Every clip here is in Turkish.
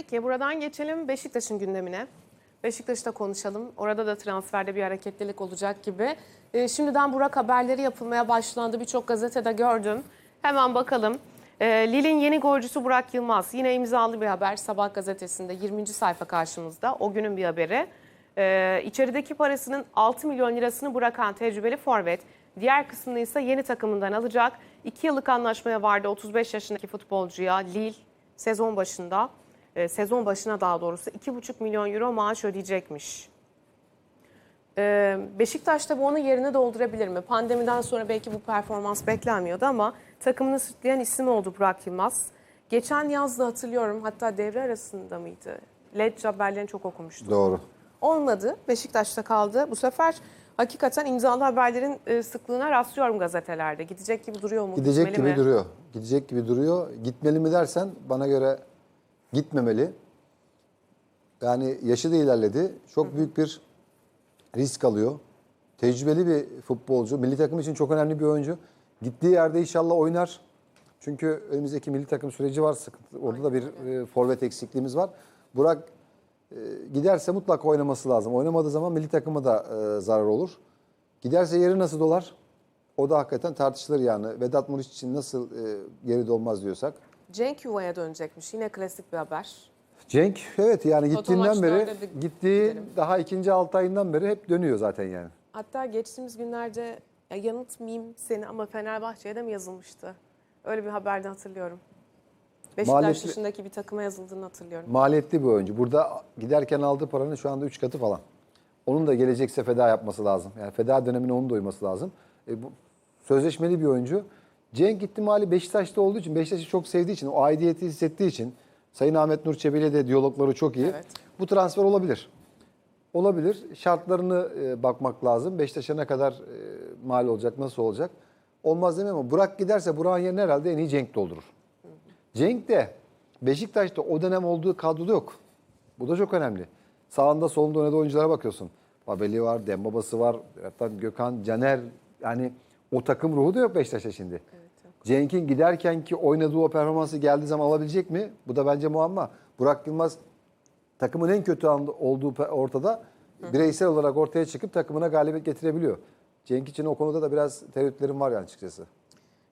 Peki buradan geçelim Beşiktaş'ın gündemine. Beşiktaş'ta konuşalım. Orada da transferde bir hareketlilik olacak gibi. Ee, şimdiden Burak haberleri yapılmaya başlandı. Birçok gazetede gördüm. Hemen bakalım. Ee, Lille'in yeni golcüsü Burak Yılmaz. Yine imzalı bir haber Sabah gazetesinde 20. sayfa karşımızda. O günün bir haberi. Ee, içerideki parasının 6 milyon lirasını bırakan tecrübeli forvet. Diğer kısmını ise yeni takımından alacak. 2 yıllık anlaşmaya vardı 35 yaşındaki futbolcuya Lille sezon başında e, sezon başına daha doğrusu 2,5 milyon euro maaş ödeyecekmiş. E, Beşiktaş da bu onun yerini doldurabilir mi? Pandemiden sonra belki bu performans beklenmiyordu ama takımını sırtlayan isim oldu Burak Yılmaz. Geçen yazda hatırlıyorum hatta devre arasında mıydı? LED haberlerini çok okumuştum. Doğru. Olmadı. Beşiktaş'ta kaldı. Bu sefer hakikaten imzalı haberlerin e, sıklığına rastlıyorum gazetelerde. Gidecek gibi duruyor mu? Gidecek Gitmeli gibi mi? duruyor. Gidecek gibi duruyor. Gitmeli mi dersen bana göre gitmemeli. Yani yaşı da ilerledi. Çok büyük bir risk alıyor. Tecrübeli bir futbolcu. Milli takım için çok önemli bir oyuncu. Gittiği yerde inşallah oynar. Çünkü önümüzdeki milli takım süreci var. Sıkıntı. Orada da bir e, forvet eksikliğimiz var. Burak e, giderse mutlaka oynaması lazım. Oynamadığı zaman milli takıma da e, zarar olur. Giderse yeri nasıl dolar? O da hakikaten tartışılır yani. Vedat Muriç için nasıl e, geri olmaz diyorsak. Cenk Yuva'ya dönecekmiş. Yine klasik bir haber. Cenk evet yani gittiğinden maçlarda beri da gittiği daha ikinci altı ayından beri hep dönüyor zaten yani. Hatta geçtiğimiz günlerde ya yanıltmayayım seni ama Fenerbahçe'ye de mi yazılmıştı? Öyle bir haberde hatırlıyorum. Beşiktaş dışındaki bir takıma yazıldığını hatırlıyorum. Maliyetli bir oyuncu. Burada giderken aldığı paranın şu anda 3 katı falan. Onun da gelecekse feda yapması lazım. Yani feda dönemine onun da uyması lazım. E, bu sözleşmeli bir oyuncu. Cenk ihtimali Beşiktaş'ta olduğu için, Beşiktaş'ı çok sevdiği için, o aidiyeti hissettiği için Sayın Ahmet Nur Çebi ile de diyalogları çok iyi. Evet. Bu transfer olabilir. Olabilir. Şartlarını e, bakmak lazım. Beşiktaş'a ne kadar e, mal olacak, nasıl olacak? Olmaz demiyorum ama Burak giderse Burak'ın yerine herhalde en iyi Cenk doldurur. Cenk de Beşiktaş'ta o dönem olduğu kadroda yok. Bu da çok önemli. Sağında solunda oynadığı oyunculara bakıyorsun. Babeli var, Dembabası var, hatta Gökhan, Caner. Yani o takım ruhu da yok Beşiktaş'ta şimdi. Cenk'in giderken ki oynadığı o performansı geldiği zaman alabilecek mi? Bu da bence muamma. Burak Yılmaz takımın en kötü anda olduğu ortada bireysel olarak ortaya çıkıp takımına galibiyet getirebiliyor. Cenk için o konuda da biraz tereddütlerim var yani açıkçası.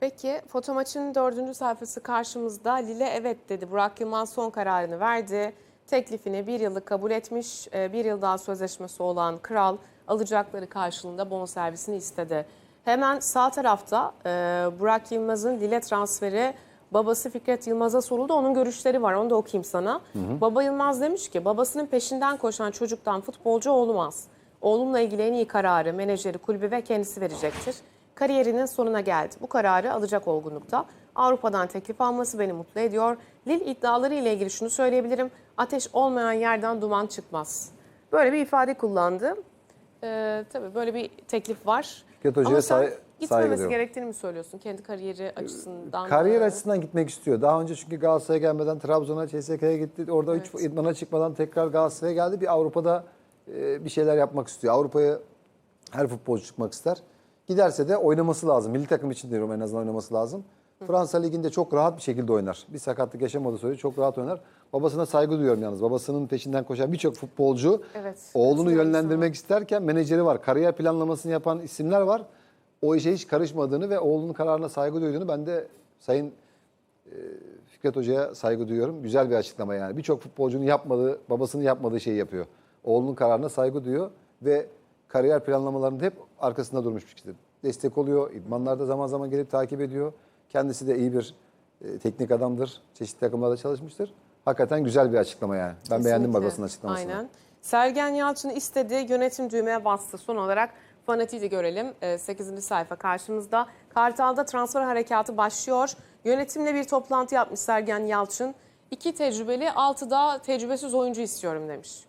Peki foto maçının dördüncü sayfası karşımızda. Lille evet dedi. Burak Yılmaz son kararını verdi. Teklifini bir yıllık kabul etmiş. Ee, Bir yıl daha sözleşmesi olan Kral alacakları karşılığında bonservisini istedi. Hemen sağ tarafta e, Burak Yılmaz'ın Lille transferi babası Fikret Yılmaz'a soruldu. Onun görüşleri var. Onu da okuyayım sana. Baba Yılmaz demiş ki babasının peşinden koşan çocuktan futbolcu olmaz. Oğlumla ilgili en iyi kararı menajeri, kulübü ve kendisi verecektir. Kariyerinin sonuna geldi. Bu kararı alacak olgunlukta. Avrupa'dan teklif alması beni mutlu ediyor. Lille iddiaları ile ilgili şunu söyleyebilirim. Ateş olmayan yerden duman çıkmaz. Böyle bir ifade kullandı. Ee, tabii böyle bir teklif var. Fikret Hoca'ya say- saygı gitmemesi duyuyorum. gerektiğini mi söylüyorsun? Kendi kariyeri açısından. Kariyer mı? açısından gitmek istiyor. Daha önce çünkü Galatasaray'a gelmeden Trabzon'a, CSK'ya gitti. Orada Evet. hiç idmana çıkmadan tekrar Galatasaray'a geldi. Bir Avrupa'da e, bir şeyler yapmak istiyor. Avrupa'ya her futbolcu çıkmak ister. Giderse de oynaması lazım. Milli takım için diyorum en azından oynaması lazım. Fransa Ligi'nde çok rahat bir şekilde oynar. Bir sakatlık yaşamadığı sürece çok rahat oynar. Babasına saygı duyuyorum yalnız. Babasının peşinden koşan birçok futbolcu Evet, oğlunu yönlendirmek isterken menajeri var. Kariyer planlamasını yapan isimler var. O işe hiç karışmadığını ve oğlunun kararına saygı duyduğunu ben de Sayın e, Fikret Hoca'ya saygı duyuyorum. Güzel bir açıklama yani. Birçok futbolcunun yapmadığı, babasının yapmadığı şeyi yapıyor. Oğlunun kararına saygı duyuyor ve kariyer planlamalarında hep arkasında durmuş bir kişi. Destek oluyor. İdmanlarda zaman zaman gelip takip ediyor. Kendisi de iyi bir e, teknik adamdır. Çeşitli takımlarda çalışmıştır. Hakikaten güzel bir açıklama yani. Ben beğendim Kesinlikle. babasının açıklamasını. Aynen. Sergen Yalçın istedi, yönetim düğmeye bastı. Son olarak fanatiği de görelim. 8. sayfa karşımızda. Kartal'da transfer harekatı başlıyor. Yönetimle bir toplantı yapmış Sergen Yalçın. İki tecrübeli, altı da tecrübesiz oyuncu istiyorum demiş.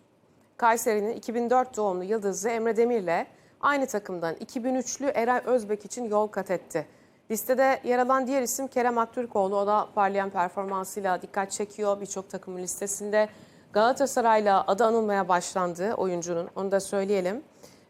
Kayseri'nin 2004 doğumlu yıldızı Emre Demir'le aynı takımdan 2003'lü Eray Özbek için yol kat etti. Listede yer alan diğer isim Kerem Aktürkoğlu. O da parlayan performansıyla dikkat çekiyor birçok takımın listesinde. Galatasaray'la adı anılmaya başlandı oyuncunun. Onu da söyleyelim.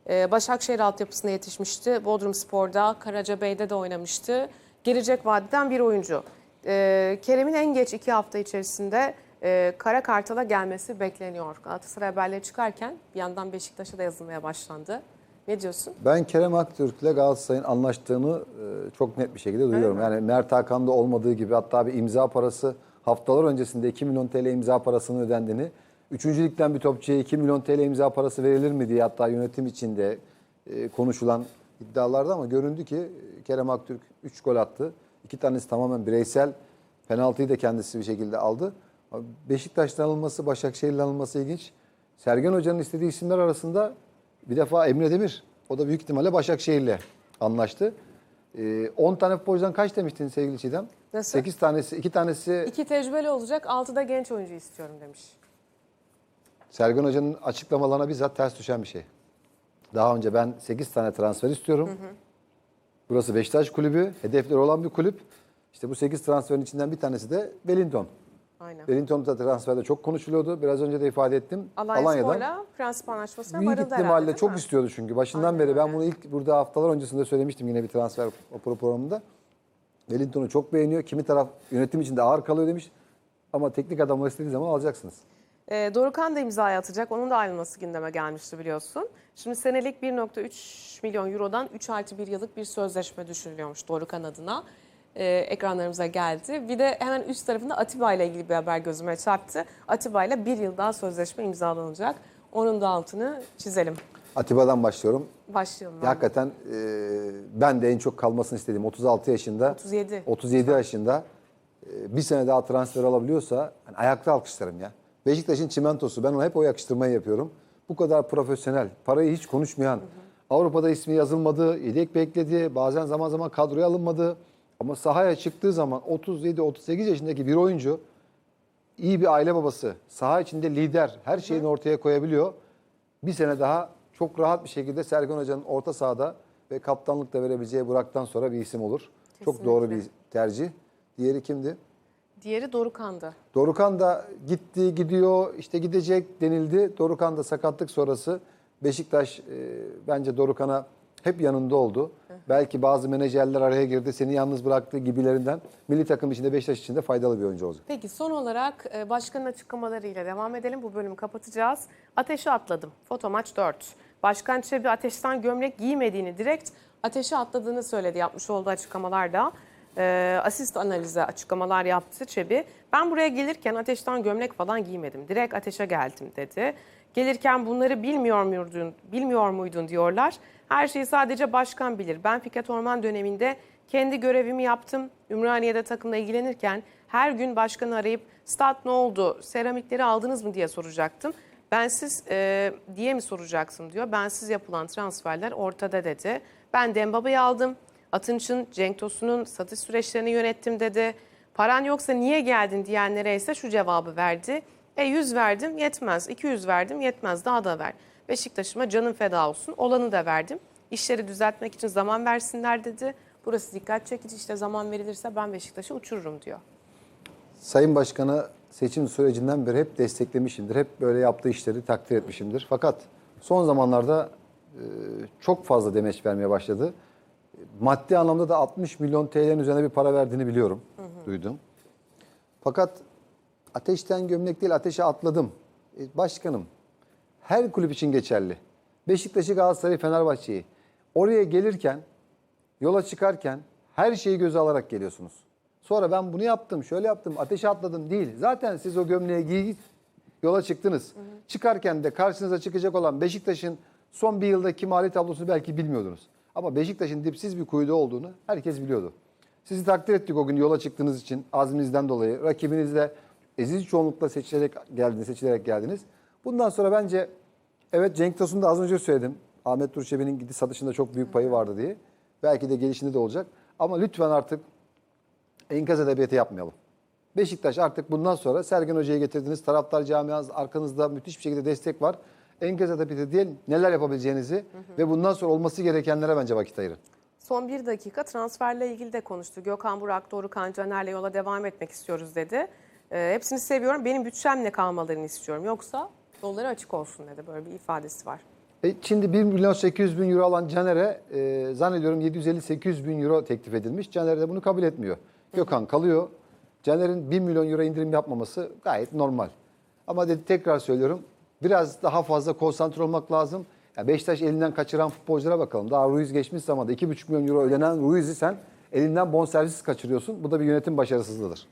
Ee, Başakşehir altyapısına yetişmişti. Bodrum Spor'da, Karacabey'de de oynamıştı. Gelecek vadiden bir oyuncu. Ee, Kerem'in en geç iki hafta içerisinde e, Kara Kartal'a gelmesi bekleniyor. Galatasaray haberleri çıkarken bir yandan Beşiktaş'a da yazılmaya başlandı. Ne diyorsun? Ben Kerem Aktürk ile Galatasaray'ın anlaştığını e, çok net bir şekilde duyuyorum. Yani Mert Hakan'da olmadığı gibi hatta bir imza parası haftalar öncesinde 2 milyon TL imza parasının ödendiğini, 3. ligden bir topçuya 2 milyon TL imza parası verilir mi diye hatta yönetim içinde e, konuşulan iddialarda ama göründü ki e, Kerem Aktürk 3 gol attı. İki tanesi tamamen bireysel. Penaltıyı da kendisi bir şekilde aldı. Beşiktaş'tan alınması, Başakşehir'den alınması ilginç. Sergen Hoca'nın istediği isimler arasında bir defa Emre Demir. O da büyük ihtimalle Başakşehir'le anlaştı. Ee, 10 tane futbolcudan kaç demiştin sevgili Çiğdem? Nasıl? 8 tanesi, 2 tanesi İki tecrübeli olacak, altıda genç oyuncu istiyorum demiş. Sergen Hoca'nın açıklamalarına bizzat ters düşen bir şey. Daha önce ben 8 tane transfer istiyorum. Burası Beşiktaş kulübü, hedefleri olan bir kulüp. İşte bu 8 transferin içinden bir tanesi de Wellington. Aynen. Wellington da transferde çok konuşuluyordu. Biraz önce de ifade ettim. Alanya Alanya'dan. Prensip anlaşmasına Büyük varıldı herhalde ihtimalle çok mi? istiyordu çünkü. Başından Aynen beri ben bunu ilk burada haftalar öncesinde söylemiştim yine bir transfer pro- programında. Wellington'u çok beğeniyor. Kimi taraf yönetim içinde ağır kalıyor demiş. Ama teknik adamlar istediği zaman alacaksınız. E, Dorukan da imzayı atacak. Onun da ayrılması gündeme gelmişti biliyorsun. Şimdi senelik 1.3 milyon eurodan 3 artı 1 yıllık bir sözleşme düşünülüyormuş Dorukan adına. E, ekranlarımıza geldi. Bir de hemen üst tarafında Atiba ile ilgili bir haber gözüme çarptı. Atiba ile bir yıl daha sözleşme imzalanacak. Onun da altını çizelim. Atiba'dan başlıyorum. Başlayalım. abi. Hakikaten e, ben de en çok kalmasını istediğim 36 yaşında. 37. 37 yaşında e, bir sene daha transfer alabiliyorsa hani ayakta alkışlarım ya. Beşiktaş'ın çimentosu. Ben ona hep o yakıştırmayı yapıyorum. Bu kadar profesyonel, parayı hiç konuşmayan, Avrupa'da ismi yazılmadı, yedek bekledi, bazen zaman zaman kadroya alınmadı. Ama sahaya çıktığı zaman 37-38 yaşındaki bir oyuncu iyi bir aile babası, saha içinde lider, her şeyini ortaya koyabiliyor. Bir sene daha çok rahat bir şekilde Sergen Hoca'nın orta sahada ve kaptanlık da verebileceği Burak'tan sonra bir isim olur. Çok doğru bir tercih. Diğeri kimdi? Diğeri Dorukan'dı. Dorukan da gitti, gidiyor, işte gidecek denildi. Dorukan da sakatlık sonrası Beşiktaş e, bence Dorukan'a hep yanında oldu. Belki bazı menajerler araya girdi, seni yalnız bıraktı gibilerinden. Milli takım içinde Beşiktaş için de faydalı bir oyuncu olacak. Peki son olarak e, başkanın açıklamalarıyla devam edelim. Bu bölümü kapatacağız. Ateşe atladım. Foto maç 4. Başkan Çebi ateşten gömlek giymediğini direkt ateşe atladığını söyledi yapmış olduğu açıklamalarda. E, asist analize açıklamalar yaptı Çebi. Ben buraya gelirken ateşten gömlek falan giymedim. Direkt ateşe geldim dedi. Gelirken bunları bilmiyor muydun, bilmiyor muydun diyorlar. Her şeyi sadece başkan bilir. Ben Fikret Orman döneminde kendi görevimi yaptım. Ümraniye'de takımla ilgilenirken her gün başkanı arayıp stat ne oldu, seramikleri aldınız mı diye soracaktım. Bensiz e, diye mi soracaksın diyor. Bensiz yapılan transferler ortada dedi. Ben Dembaba'yı aldım. Atınç'ın, Cenk Tosun'un satış süreçlerini yönettim dedi. Paran yoksa niye geldin diyenlere ise şu cevabı verdi. E 100 verdim yetmez, 200 verdim yetmez daha da ver. Beşiktaş'ıma canım feda olsun olanı da verdim. İşleri düzeltmek için zaman versinler dedi. Burası dikkat çekici işte zaman verilirse ben Beşiktaş'ı uçururum diyor. Sayın Başkan'a seçim sürecinden beri hep desteklemişimdir. Hep böyle yaptığı işleri takdir etmişimdir. Fakat son zamanlarda e, çok fazla demeç vermeye başladı. Maddi anlamda da 60 milyon TL'nin üzerine bir para verdiğini biliyorum, duydum. Fakat ateşten gömlek değil ateşe atladım. E, başkanım, her kulüp için geçerli. Beşiktaş'ı, Galatasaray'ı, Fenerbahçe'yi. Oraya gelirken, yola çıkarken her şeyi göze alarak geliyorsunuz. Sonra ben bunu yaptım, şöyle yaptım, ateşe atladım değil. Zaten siz o gömleği giyip yola çıktınız. Çıkarken de karşınıza çıkacak olan Beşiktaş'ın son bir yıldaki mali tablosunu belki bilmiyordunuz. Ama Beşiktaş'ın dipsiz bir kuyuda olduğunu herkes biliyordu. Sizi takdir ettik o gün yola çıktığınız için azminizden dolayı. Rakibinizle ezici çoğunlukla seçilerek geldiniz, seçilerek geldiniz. Bundan sonra bence evet Cenk Tosun da az önce söyledim. Ahmet Durçebi'nin gidiş satışında çok büyük payı vardı diye. Belki de gelişinde de olacak. Ama lütfen artık enkaz edebiyatı yapmayalım. Beşiktaş artık bundan sonra Sergen Hoca'yı getirdiniz. Taraftar camianız arkanızda müthiş bir şekilde destek var. Enkaz edebiyatı değil neler yapabileceğinizi ve bundan sonra olması gerekenlere bence vakit ayırın. Son bir dakika transferle ilgili de konuştu. Gökhan Burak, Dorukhan Caner'le yola devam etmek istiyoruz dedi. E, hepsini seviyorum. Benim bütçemle kalmalarını istiyorum. Yoksa yolları açık olsun dedi. Böyle bir ifadesi var. E, şimdi 1 milyon 800 bin euro alan Caner'e e, zannediyorum 750-800 bin euro teklif edilmiş. Caner de bunu kabul etmiyor. Gökhan kalıyor. Caner'in 1 milyon euro indirim yapmaması gayet normal. Ama dedi tekrar söylüyorum biraz daha fazla konsantre olmak lazım. Ya Beşiktaş elinden kaçıran futbolculara bakalım. Daha Ruiz geçmiş zamanda 2,5 milyon euro ödenen Ruiz'i sen elinden bonservis kaçırıyorsun. Bu da bir yönetim başarısızlığıdır.